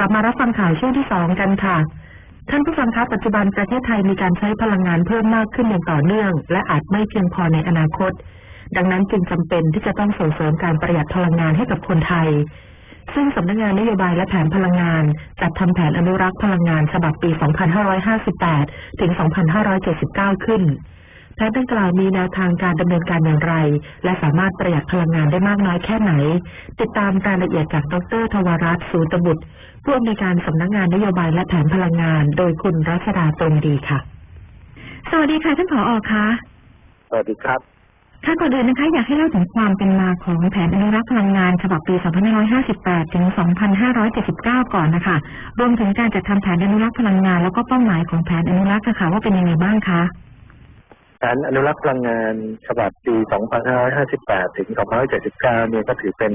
ลับมารับฟังข่าวช่วงที่สองกันค่ะ ท่านผู้ฟังคะปัจจุบันประเทศไทยมีการใช้พลังงานเพิ่มมากขึ้นอย่างต่อเนื่อง และอาจไม่เพียงพอในอนาคต ดังนั้นจึงจำเป็นที่จะต้องส่งเสริมการประหยัดพลังงานให้กับคนไทย ซึ่งสำนักงานนโยบายและแผนพลังงาน จัดทำแผนอนุรักษ์พลังงานฉบับปี 2558 ถึง 2579 ขึ้น แผนดังกล่าวมีแนวทางการดำเนินการอย่างไร และสามารถประหยัดพลังงานได้มากน้อยแค่ไหน ติดตามรายละเอียดจากดรทวรัตน์สูตบุตรผู้อำนวยการสำนักงานนโยบายและแผนพลังงาน โดยคุณรัชดาตรงดีค่ะ สวัสดีค่ะท่านผออคะสวัสดีครับค่ะก่อนอื่นนะคะ อยากให้เล่าถึงความเป็นมาของแผนอนุรักษ์พลังงานฉบับปี 2558 ถึง 2579 ก่อนนะคะ รวมถึงการจัดทำแผนอนุรักษ์พลังงาน แล้วก็เป้าหมายของแผนอนุรักษ์ค่ะว่าเป็นยังไงบ้างคะ แผนอนุรักษ์พลังงานฉบับปี 2558 ถึง 2579 เนี่ยก็ถือเป็น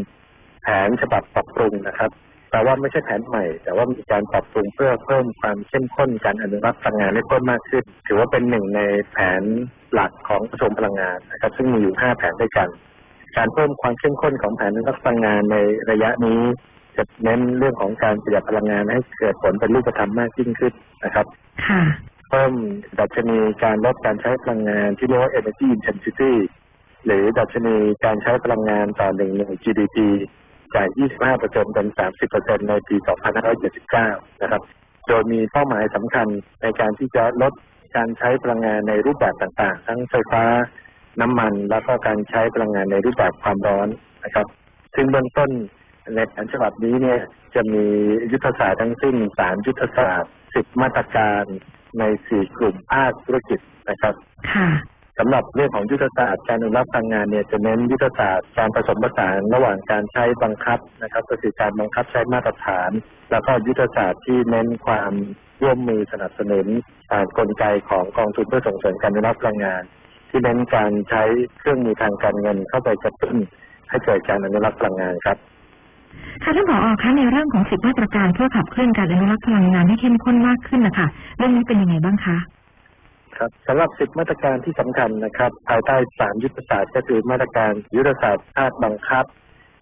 แผนฉบับปรับปรุงนะครับแต่ว่าไม่ใช่แผนใหม่ แต่ว่ามีการปรับปรุงเพื่อเพิ่มความเข้มข้นการอนุรักษ์พลังงานให้เพิ่มมากขึ้น ถือว่าเป็นหนึ่งในแผนหลักของกระทรวงพลังงานนะครับ ซึ่งมีอยู่ 5 แผนด้วยกัน การเพิ่มความเข้มข้นของแผนอนุรักษ์พลังงานในระยะนี้จะเน้นเรื่องของการประหยัดพลังงานให้เกิดผลเป็นรูปธรรมมากยิ่งขึ้นนะครับ ค่ะ เพิ่มดัชนีการลดการใช้พลังงานที่เรียกว่า energy intensity หรือดัชนีการใช้พลังงานต่อหนึ่งหน่วย GDP จาก 25%เป็น 30%ในปี 2579 นะครับ โดยมีเป้าหมายสำคัญในการที่จะลดการใช้พลังงานในรูปแบบต่างๆ ทั้งไฟฟ้า น้ำมัน แล้วก็การใช้พลังงานในรูปแบบความร้อนนะครับ ซึ่งเบื้องต้นในแผนฉบับนี้เนี่ยจะมียุทธศาสตร์ทั้งสิ้น3ยุทธศาสตร์10มาตรการ ใน4กลุ่มภาคธุรกิจนะครับค่ะสำหรับเรื่องของยุทธศาสตร์การอนุรักษ์พลังงานเนี่ยจะเน้นยุทธศาสตร์การผสมผสานระหว่างการใช้บังคับนะครับก็คือการบังคับใช้มาตรฐาน แล้วก็ยุทธศาสตร์ที่เน้นความร่วมมือสนับสนุนผ่านกลไกของกองทุนเพื่อส่งเสริมการอนุรักษ์พลังงาน ที่เน้นการใช้เครื่องมือทางการเงินเข้าไปกระตุ้นให้เกิดการอนุรักษ์พลังงานครับ ค่ะท่านผอคะในเรื่องของสิบมาตรการเพื่อขับเคลื่อนการอนุรักษ์พลังงานให้เข้มข้นมากขึ้นนะคะเรื่องนี้เป็นยังไงบ้างคะครับสำหรับสิบมาตรการที่สำคัญนะครับ ภายใต้สามยุทธศาสตร์ก็คือมาตรการยุทธศาสตร์ภาคบังคับ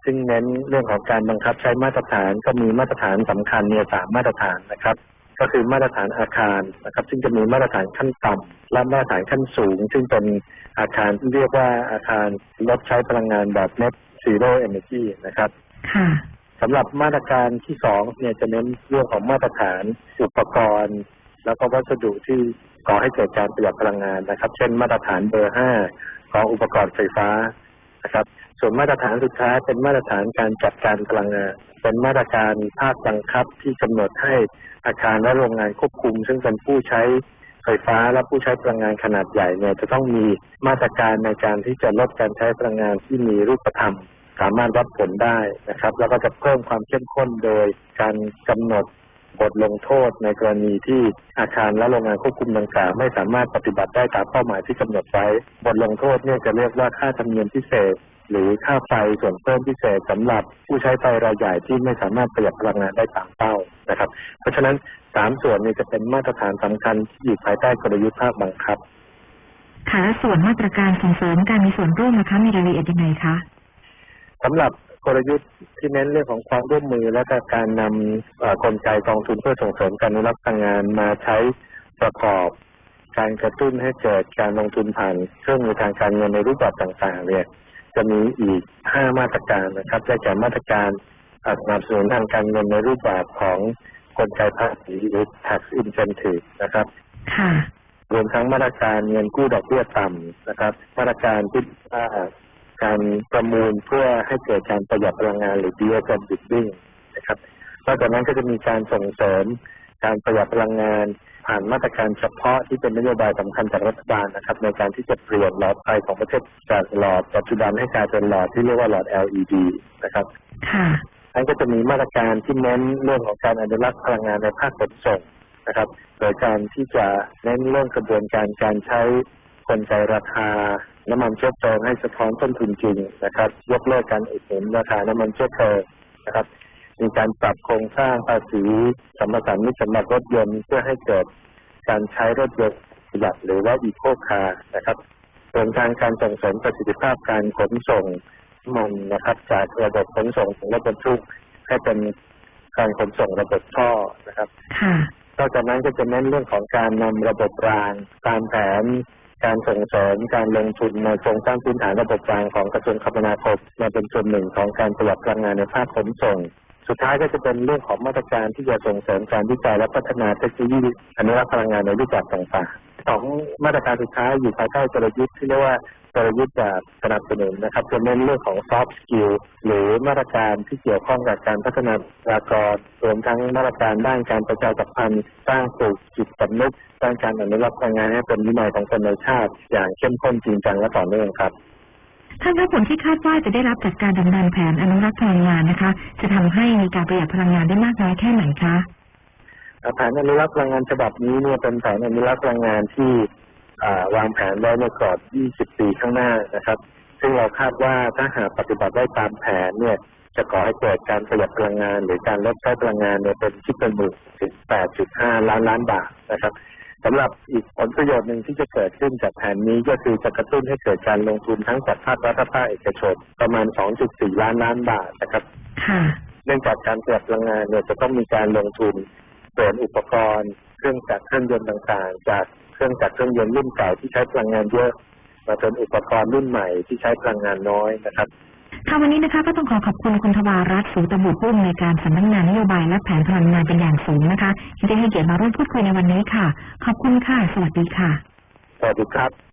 ซึ่งเน้นเรื่องของการบังคับใช้มาตรฐานก็มีมาตรฐานสำคัญเนี่ยสามมาตรฐานนะครับ ก็คือมาตรฐานอาคารนะครับ ซึ่งจะมีมาตรฐานขั้นต่ำและมาตรฐานขั้นสูง ซึ่งเป็นอาคารที่เรียกว่าอาคารลดใช้พลังงานแบบ net zero energy นะครับ ค่ะสำหรับมาตรการที่สองเนี่ยจะเน้นเรื่องของมาตรฐานอุปกรณ์ แล้วก็วัสดุที่ก่อให้เกิดการประหยัดพลังงานนะครับ เช่น มาตรฐานเบอร์ห้าของอุปกรณ์ไฟฟ้านะครับส่วนมาตรฐานสุดท้ายเป็นมาตรฐานการจัดการพลังงาน เป็นมาตรการภาคบังคับที่กำหนดให้อาคารและโรงงานควบคุม ซึ่งเป็นผู้ใช้ไฟฟ้าและผู้ใช้พลังงานขนาดใหญ่เนี่ยจะต้องมีมาตรการในการที่จะลดการใช้พลังงานที่มีรูปธรรม สามารถวัดผลได้นะครับ แล้วก็จะเพิ่มความเข้มข้นโดยการกำหนดบทลงโทษในกรณีที่อาคารและโรงงานควบคุมดังกล่าวไม่สามารถปฏิบัติได้ตามเป้าหมายที่กำหนดไว้ บทลงโทษเนี่ยจะเรียกว่าค่าธรรมเนียมพิเศษ หรือค่าไฟส่วนเพิ่มพิเศษสำหรับผู้ใช้ไฟรายใหญ่ที่ไม่สามารถประหยัดพลังงานได้ตามเป้านะครับ เพราะฉะนั้นสามส่วนนี้จะเป็นมาตรฐานสำคัญที่อยู่ภายใต้กลยุทธ์ภาคบังคับค่ะและส่วนมาตรการส่งเสริมการมีส่วนร่วมนะคะมีรายละเอียดยังไงคะ สำหรับกลยุทธ์ที่เน้นเรื่องของความร่วมมือ และก็การนำเอ่อกลไกกองทุนเพื่อส่งเสริมการอนุรักษ์พลังงานมาใช้ประกอบการกระตุ้นให้เกิดการลงทุนผ่านเครื่องมือทางการเงินในรูปแบบต่างๆ เนี่ย จะมีอีก 5 มาตรการนะครับได้แก่มาตรการสนับสนุนทางการเงินในรูปแบบของกลไกภาษีหรือ tax incentive นะครับค่ะรวมทั้งมาตรการเงินกู้ดอกเบี้ยต่ำนะครับ มาตรการที่ว่า การประมูลเพื่อให้เกิดการประหยัดพลังงานหรือ DSM bidding นะครับนอกจากนั้นก็จะมีการส่งเสริมการประหยัดพลังงานผ่านมาตรการเฉพาะที่เป็นนโยบายสำคัญจากรัฐบาลนะครับ ในการที่จะเปลี่ยนหลอดไฟของประเทศจากหลอดปัจจุบันให้กลายเป็นหลอดที่เรียกว่าหลอด LED นะครับค่ะนั่นก็จะมีมาตรการที่เน้นเรื่องของการอนุรักษ์พลังงานในภาคขนส่งนะครับ โดยการที่จะเน้นเรื่องกระบวนการการใช้กลไกราคา น้ำมันเชื้อเพลิงให้สะท้อนต้นทุนจริงนะครับ ยกเลิกการอุดหนุนราคาน้ำมันเชื้อเพลิงนะครับ มีการปรับโครงสร้างภาษีสัมปทานมิตรสำหรับรถยนต์เพื่อให้เกิดการใช้รถยนต์ประหยัดหรือว่าอีโคคาร์นะครับรวมทั้งการส่งเสริมประสิทธิภาพการขนส่งน้ำมันนะครับ จากระบบขนส่งของรถบรรทุกให้เป็นการขนส่งระบบท่อนะครับค่ะนอกจากนั้นก็จะเน้นเรื่องของการนำระบบรางการแผน การส่งเสริมการลงทุนในโครงสร้างพื้นฐานระบบรางของกระทรวงคมนาคมมาเป็นส่วนหนึ่งของการประหยัดพลังงานในภาคขนส่ง สุดท้ายก็จะเป็นเรื่องของมาตรการที่จะส่งเสริมการวิจัยและพัฒนาเทคโนโลยีอนุรักษ์พลังงานในรูปแบบต่างๆ สองมาตรการสุดท้ายอยู่ภายใต้กลยุทธ์ที่เรียกว่ากลยุทธ์แบบสนับสนุนนะครับจะเน้นเรื่องของ soft skill หรือมาตรการที่เกี่ยวข้องกับการพัฒนาบุคลากรรวมทั้งมาตรการด้านการประชาสัมพันธ์สร้างปลูกจิตสำนึกสร้างการอนุรักษ์พลังงานให้เป็นวินัยของคนในชาติ อย่างเข้มข้นจริงจังและต่อเนื่องครับท่านคะผลที่คาดว่าจะได้รับจากการดำเนินแผนอนุรักษ์พลังงานนะคะ จะทำให้มีการประหยัดพลังงานได้มากน้อยแค่ไหนคะ แผนอนุรักษ์พลังงานฉบับนี้เนี่ยเป็นแผนอนุรักษ์พลังงานที่อ่าวางแผนไว้ในกรอบ 20 ปีข้างหน้านะครับ ซึ่งเราคาดว่าถ้าหากปฏิบัติได้ตามแผนเนี่ยจะก่อให้เกิดการประหยัดพลังงาน หรือการลดใช้พลังงานเนี่ยเป็นคิดเป็นหมื่นถึง8.5 ล้านล้านบาทนะครับสำหรับอีกผลประโยชน์หนึ่งที่จะเกิดขึ้นจากแผนนี้ก็คือจะกระตุ้นให้เกิดการลงทุนทั้งจากภาครัฐและภาคเอกชนประมาณ 2.4 ล้านล้านบาทนะครับค่ะเนื่องจากการประหยัดพลังงานเนี่ยจะต้องมีการลงทุน เปลี่ยนอุปกรณ์ เครื่องจักรเครื่องยนต์ต่างๆ จากเครื่องจักรเครื่องยนต์รุ่นเก่าที่ใช้พลังงานเยอะมาเป็นอุปกรณ์รุ่นใหม่ที่ใช้พลังงานน้อยนะครับค่ะวันนี้นะคะก็ต้องขอขอบคุณคุณทวารัตน์สูตบุตรผู้อำนวยการสำนักงานนโยบายและแผนพลังงานเป็นอย่างสูงนะคะที่ได้ให้เกียรติมาร่วมพูดคุยในวันนี้ค่ะ ขอบคุณค่ะ สวัสดีค่ะ สวัสดีครับ